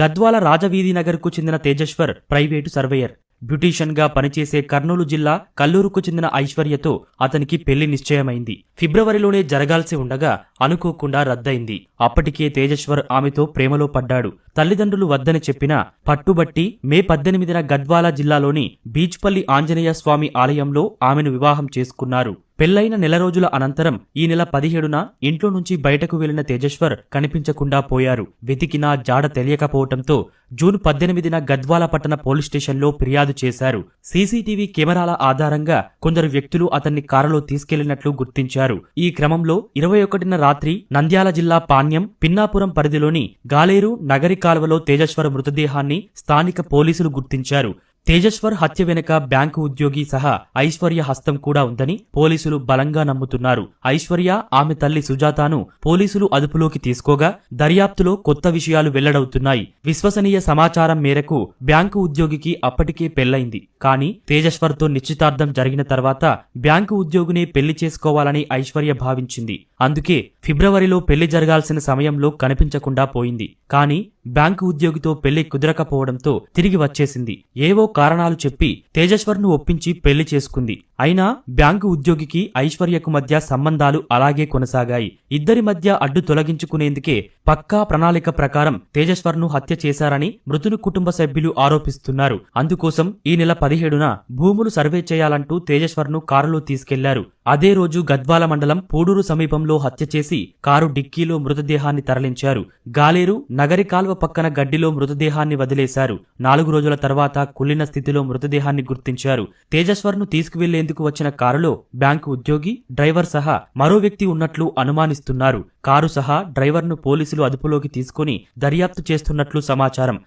గద్వాల రాజవీధి నగర్కు చెందిన Tejeshwar private surveyor. బ్యూటీషియన్గా పనిచేసే కర్నూలు జిల్లా కల్లూరుకు చెందిన ఐశ్వర్యతో అతనికి పెళ్ళి నిశ్చయమైంది. ఫిబ్రవరిలోనే జరగాల్సి ఉండగా అనుకోకుండా రద్దయింది. అప్పటికే తేజేశ్వర్ ఆమెతో ప్రేమలో పడ్డాడు. తల్లిదండ్రులు వద్దని చెప్పినా పట్టుబట్టి మే పద్దెనిమిదిన గద్వాల జిల్లాలోని బీచ్పల్లి ఆంజనేయ స్వామి ఆలయంలో ఆమెను వివాహం చేసుకున్నారు. పెళ్ళైన నెల రోజుల అనంతరం ఈ నెల పదిహేడున ఇంట్లో నుంచి బయటకు వెళ్ళిన తేజేశ్వర్ కనిపించకుండా పోయారు. వెతికినా జాడ తెలియకపోవటంతో జూన్ పద్దెనిమిదిన గద్వాల పట్టణ పోలీస్ స్టేషన్లో ఫిర్యాదు చేశారు. సీసీటీవీ కెమెరాల ఆధారంగా కొందరు వ్యక్తులు అతన్ని కారులో తీసుకెళ్ళినట్లు గుర్తించారు. ఈ క్రమంలో ఇరవై ఒకటిన రాత్రి నంద్యాల జిల్లా పాణ్యం పిన్నాపురం పరిధిలోని గాలేరు నగరి కాలువలో తేజేశ్వర్ మృతదేహాన్ని స్థానిక పోలీసులు గుర్తించారు. తేజస్వర్ హత్య వెనుక బ్యాంకు ఉద్యోగి సహా ఐశ్వర్య హస్తం కూడా ఉందని పోలీసులు బలంగా నమ్ముతున్నారు. ఐశ్వర్య ఆమె తల్లి సుజాతాను పోలీసులు అదుపులోకి తీసుకోగా దర్యాప్తులో కొత్త విషయాలు వెల్లడవుతున్నాయి. విశ్వసనీయ సమాచారం మేరకు బ్యాంకు ఉద్యోగికి అప్పటికే పెళ్ళైంది కానీ తేజస్వర్తో నిశ్చితార్థం జరిగిన తర్వాత బ్యాంకు ఉద్యోగిని పెళ్ళి చేసుకోవాలని ఐశ్వర్య భావించింది. అందుకే ఫిబ్రవరిలో పెళ్ళి జరగాల్సిన సమయంలో కనిపించకుండా పోయింది. కానీ బ్యాంకు ఉద్యోగితో పెళ్ళి కుదరకపోవడంతో తిరిగి వచ్చేసింది. ఏవో కారణాలు చెప్పి తేజేశ్వర్ను ఒప్పించి పెళ్ళి చేసుకుంది. అయినా బ్యాంకు ఉద్యోగికి ఐశ్వర్యకు మధ్య సంబంధాలు అలాగే కొనసాగాయి. ఇద్దరి మధ్య అడ్డు తొలగించుకునేందుకే పక్కా ప్రణాళిక ప్రకారం తేజేశ్వర్ను హత్య చేశారని మృతుని కుటుంబ సభ్యులు ఆరోపిస్తున్నారు. అందుకోసం ఈ నెల పదిహేడున భూములు సర్వే చేయాలంటూ తేజేశ్వర్ను కారులో తీసుకెళ్ళారు. అదే రోజు గద్వాల మండలం పూడూరు సమీపంలో హత్య చేసి కారు డిక్కీలో మృతదేహాన్ని తరలించారు. గాలేరు నగరి కాల్వ పక్కన గడ్డిలో మృతదేహాన్ని వదిలేశారు. నాలుగు రోజుల తర్వాత కుళ్ళిన స్థితిలో మృతదేహాన్ని గుర్తించారు. తేజస్వర్ను తీసుకువెళ్ళేందుకు వచ్చిన కారులో బ్యాంకు ఉద్యోగి డ్రైవర్ సహా మరో వ్యక్తి ఉన్నట్లు అనుమానిస్తున్నారు. కారు సహా డ్రైవర్ను పోలీసులు అదుపులోకి తీసుకుని దర్యాప్తు చేస్తున్నట్లు సమాచారం.